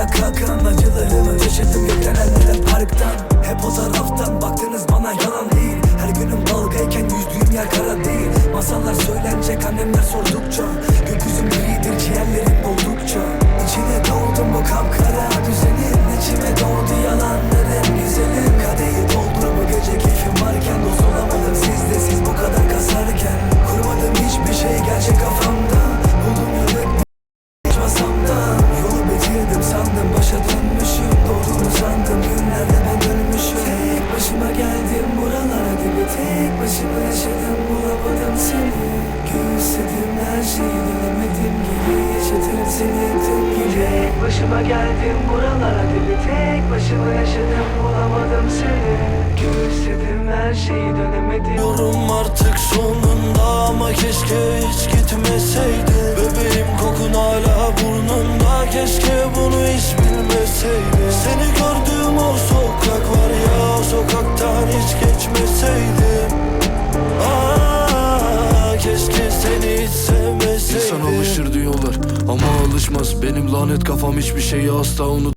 Atmaya kalkan acılarımı taşıdım yüklenenlere parktan. Hep o taraftan baktınız bana yalan değil. Her günüm dalgayken yüzdüğüm yer kara değil. Masallar söylenecek annemler sordukça Geldim buralara gibi tek başıma yaşadım bulamadım seni. Göğüsledim her şeyi dönemedim geri yaşatırım seni tüm gece. Tek başıma geldim buralara gibi tek başıma yaşadım bulamadım seni. Göğüsledim her şeyi dönemedim Yorum artık sonunda ama keşke hiç gitmeseydim. Ama alışmaz. Benim lanet kafam hiçbir şeyi asla unut